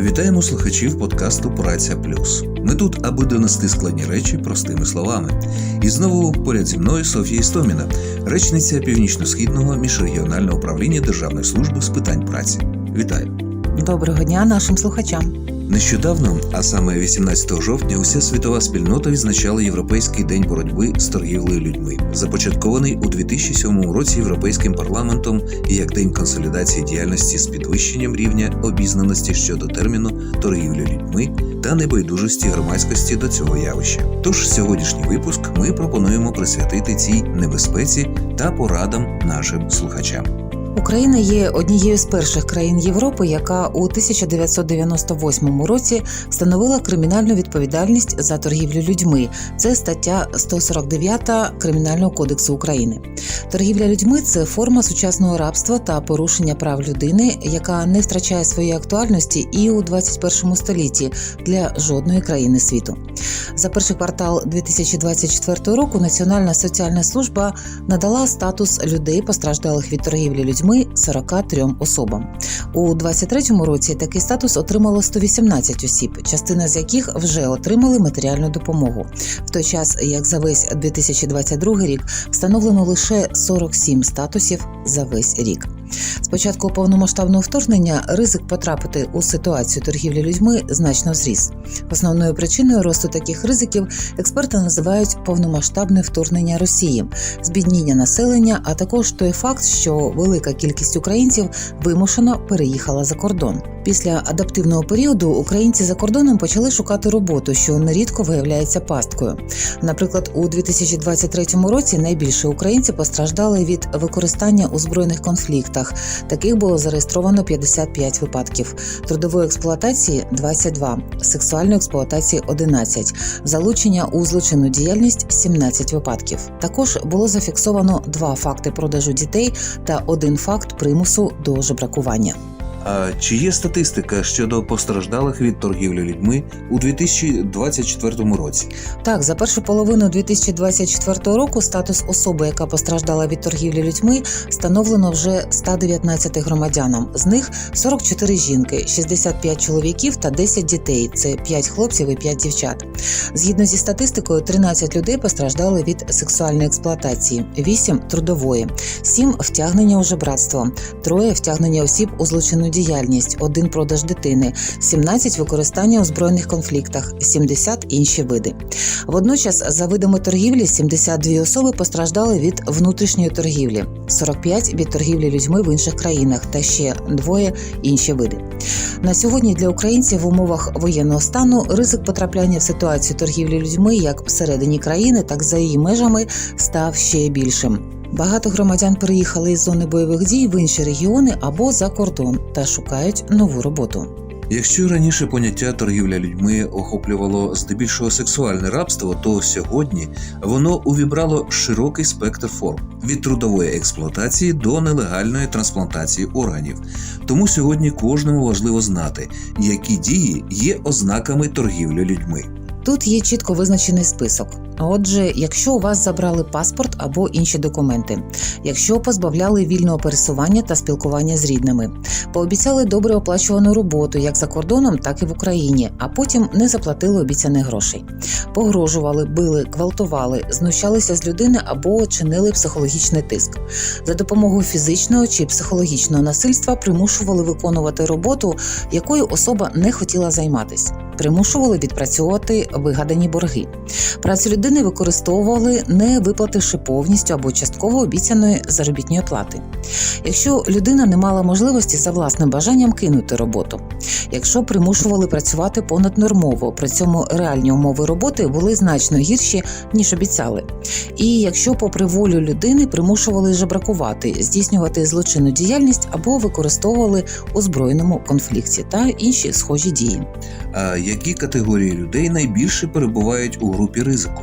Вітаємо слухачів подкасту Праця Плюс. Ми тут, аби донести складні речі простими словами. І знову поряд зі мною Софія Істоміна, речниця Північно-східного міжрегіонального управління Державної служби з питань праці. Вітаю! Доброго дня нашим слухачам. Нещодавно, а саме 18 жовтня, уся світова спільнота відзначала Європейський день боротьби з торгівлею людьми, започаткований у 2007 році Європейським парламентом як день консолідації діяльності з підвищенням рівня обізнаності щодо терміну торгівлі людьми та небайдужості громадськості до цього явища. Тож сьогоднішній випуск ми пропонуємо присвятити цій небезпеці та порадам нашим слухачам. Україна є однією з перших країн Європи, яка у 1998 році встановила кримінальну відповідальність за торгівлю людьми. Це стаття 149 Кримінального кодексу України. Торгівля людьми це форма сучасного рабства та порушення прав людини, яка не втрачає своєї актуальності і у 21 столітті для жодної країни світу. За перший квартал 2024 року Національна соціальна служба надала статус людей, постраждалих від торгівлі людьми 43 особам. У 2023 році такий статус отримало 118 осіб, частина з яких вже отримали матеріальну допомогу. В той час, як за весь 2022 рік встановлено лише 47 статусів за весь рік. З початку повномасштабного вторгнення ризик потрапити у ситуацію торгівлі людьми значно зріс. Основною причиною росту таких ризиків експерти називають повномасштабне вторгнення Росії, збідніння населення, а також той факт, що велика кількість українців вимушено переїхала за кордон. Після адаптивного періоду українці за кордоном почали шукати роботу, що нерідко виявляється пасткою. Наприклад, у 2023 році найбільше українці постраждали від використання у збройних конфліктах. Таких було зареєстровано 55 випадків, трудової експлуатації 22, сексуальної експлуатації 11, залучення у злочинну діяльність 17 випадків. Також було зафіксовано два факти продажу дітей та один факт примусу до жебракування. А чи є статистика щодо постраждалих від торгівлі людьми у 2024 році? Так, за першу половину 2024 року статус особи, яка постраждала від торгівлі людьми, встановлено вже 119 громадянам. З них 44 жінки, 65 чоловіків та 10 дітей. Це 5 хлопців і 5 дівчат. Згідно зі статистикою, 13 людей постраждали від сексуальної експлуатації, 8 – трудової, 7 – втягнення у жебратство, троє – втягнення осіб у злочинну діяльність, один продаж дитини, 17 – використання у збройних конфліктах, 70 – інші види. Водночас, за видами торгівлі, 72 особи постраждали від внутрішньої торгівлі, 45 – від торгівлі людьми в інших країнах та ще двоє – інші види. На сьогодні для українців в умовах воєнного стану ризик потрапляння в ситуацію торгівлі людьми як всередині країни, так за її межами став ще більшим. Багато громадян переїхали із зони бойових дій в інші регіони або за кордон та шукають нову роботу. Якщо раніше поняття торгівля людьми охоплювало здебільшого сексуальне рабство, то сьогодні воно увібрало широкий спектр форм від трудової експлуатації до нелегальної трансплантації органів. Тому сьогодні кожному важливо знати, які дії є ознаками торгівлі людьми. Тут є чітко визначений список. Отже, якщо у вас забрали паспорт або інші документи, якщо позбавляли вільного пересування та спілкування з рідними, пообіцяли добре оплачувану роботу як за кордоном, так і в Україні, а потім не заплатили обіцяних грошей, погрожували, били, гвалтували, знущалися з людини або чинили психологічний тиск. За допомогою фізичного чи психологічного насильства примушували виконувати роботу, якою особа не хотіла займатися, примушували відпрацьовувати вигадані борги. Працю людини використовували, не виплативши повністю або частково обіцяної заробітної плати. Якщо людина не мала можливості за власним бажанням кинути роботу, якщо примушували працювати понаднормово, при цьому реальні умови роботи були значно гірші ніж обіцяли. І якщо, попри волю людини, примушували жебракувати, здійснювати злочинну діяльність або використовували у збройному конфлікті та інші схожі дії. А які категорії людей найбільше перебувають у групі ризику?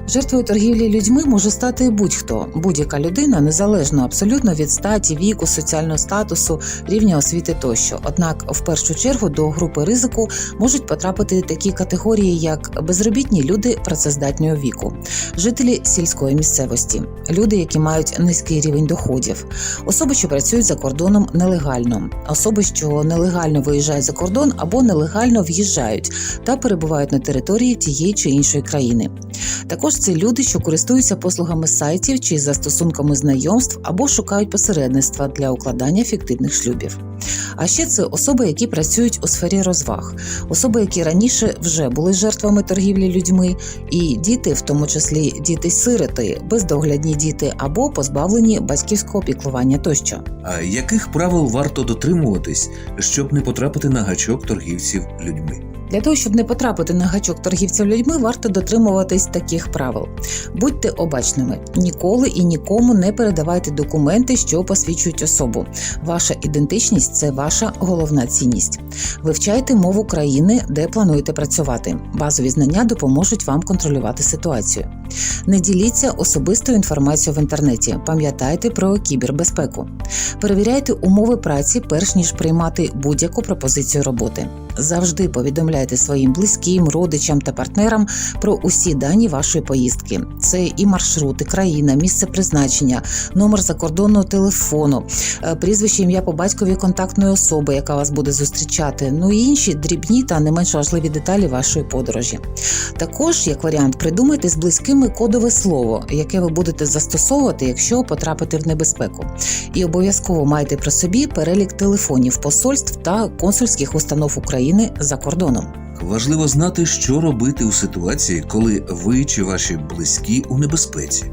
Жертвою торгівлі людьми може стати будь-хто, будь-яка людина, незалежно абсолютно від статі, віку, соціального статусу, рівня освіти тощо. Однак, в першу чергу до групи ризику можуть потрапити такі категорії, як безробітні люди працездатнього віку, жителі сільської місцевості, люди, які мають низький рівень доходів, особи, що працюють за кордоном нелегально, особи, що нелегально виїжджають за кордон або нелегально в'їжджають та перебувають на території тієї чи іншої країни. Також це люди, що користуються послугами сайтів чи застосунками знайомств або шукають посередництва для укладання фіктивних шлюбів. А ще це особи, які працюють у сфері розваг, особи, які раніше вже були жертвами торгівлі людьми, і діти, в тому числі діти-сироти, бездоглядні діти або позбавлені батьківського піклування тощо. А яких правил варто дотримуватись, щоб не потрапити на гачок торгівців людьми? Для того, щоб не потрапити на гачок торгівців людьми, варто дотримуватись таких правил. Будьте обачними, ніколи і нікому не передавайте документи, що посвідчують особу. Ваша ідентичність це ваша головна цінність. Вивчайте мову країни, де плануєте працювати. Базові знання допоможуть вам контролювати ситуацію. Не діліться особистою інформацією в інтернеті. Пам'ятайте про кібербезпеку. Перевіряйте умови праці, перш ніж приймати будь-яку пропозицію роботи. Завжди повідомляйте своїм близьким, родичам та партнерам про усі дані вашої поїздки. Це і маршрути, країна, місце призначення, номер закордонного телефону, е, прізвище ім'я по батькові контактної особи, яка вас буде зустрічати. Ну і інші дрібні та не менш важливі деталі вашої подорожі. Також, як варіант, придумайте з близькими кодове слово, яке ви будете застосовувати, якщо потрапите в небезпеку. І обов'язково майте при собі перелік телефонів посольств та консульських установ України за кордоном. Важливо знати, що робити у ситуації, коли ви чи ваші близькі у небезпеці.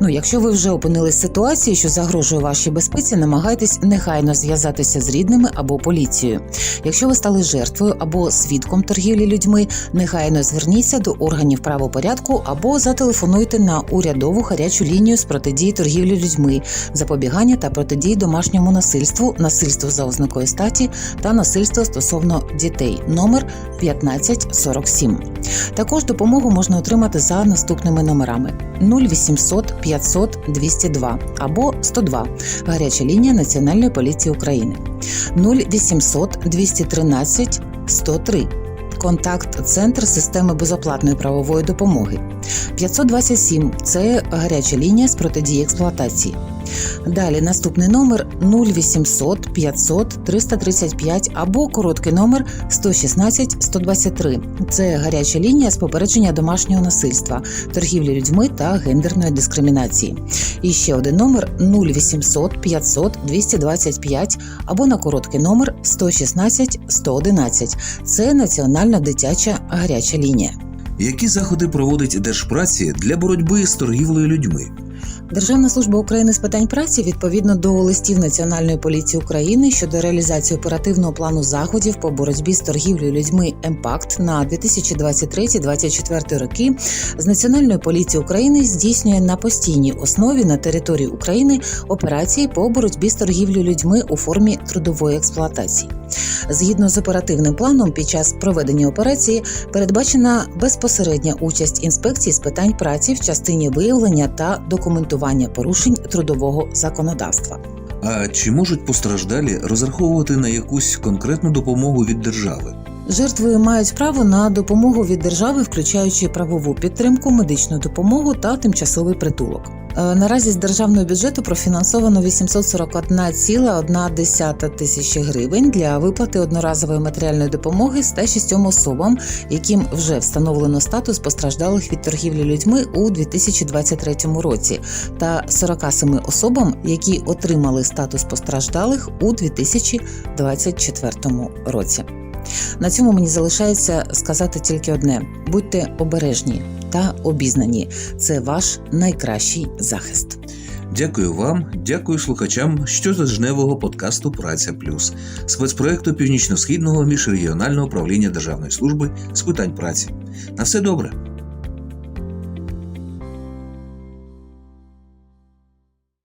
Ну, якщо ви вже опинились в ситуації, що загрожує вашій безпеці, намагайтесь негайно зв'язатися з рідними або поліцією. Якщо ви стали жертвою або свідком торгівлі людьми, негайно зверніться до органів правопорядку або зателефонуйте на урядову гарячу лінію з протидії торгівлі людьми, запобігання та протидії домашньому насильству, насильству за ознакою статі та насильство стосовно дітей. Номер 1547. Також допомогу можна отримати за наступними номерами: 0800 500 202 або 102 гаряча лінія Національної поліції України. 0800 213 103 Контакт Центр системи безоплатної правової допомоги. 527 це гаряча лінія з протидії експлуатації. Далі наступний номер 0800 500 335 або короткий номер 116 123. Це гаряча лінія з попередження домашнього насильства, торгівлі людьми та гендерної дискримінації. І ще один номер 0800 500 225 або на короткий номер 116 111. Це національна дитяча гаряча лінія. Які заходи проводить Держпраці для боротьби з торгівлею людьми? Державна служба України з питань праці відповідно до листів Національної поліції України щодо реалізації оперативного плану заходів по боротьбі з торгівлею людьми «Емпакт» на 2023-2024 роки з Національної поліції України здійснює на постійній основі на території України операції по боротьбі з торгівлею людьми у формі трудової експлуатації. Згідно з оперативним планом, під час проведення операції передбачена безпосередня участь інспекції з питань праці в частині виявлення та документування порушень трудового законодавства. А чи можуть постраждалі розраховувати на якусь конкретну допомогу від держави? Жертви мають право на допомогу від держави, включаючи правову підтримку, медичну допомогу та тимчасовий притулок. Е, Наразі з державного бюджету профінансовано 841,1 тисячі гривень для виплати одноразової матеріальної допомоги 106 особам, яким вже встановлено статус постраждалих від торгівлі людьми у 2023 році, та 47 особам, які отримали статус постраждалих у 2024 році. На цьому мені залишається сказати тільки одне: будьте обережні та обізнані. Це ваш найкращий захист. Дякую вам, дякую слухачам щотижневого подкасту Праця Плюс спецпроекту Північно-східного міжрегіонального управління Державної служби з питань праці. На все добре.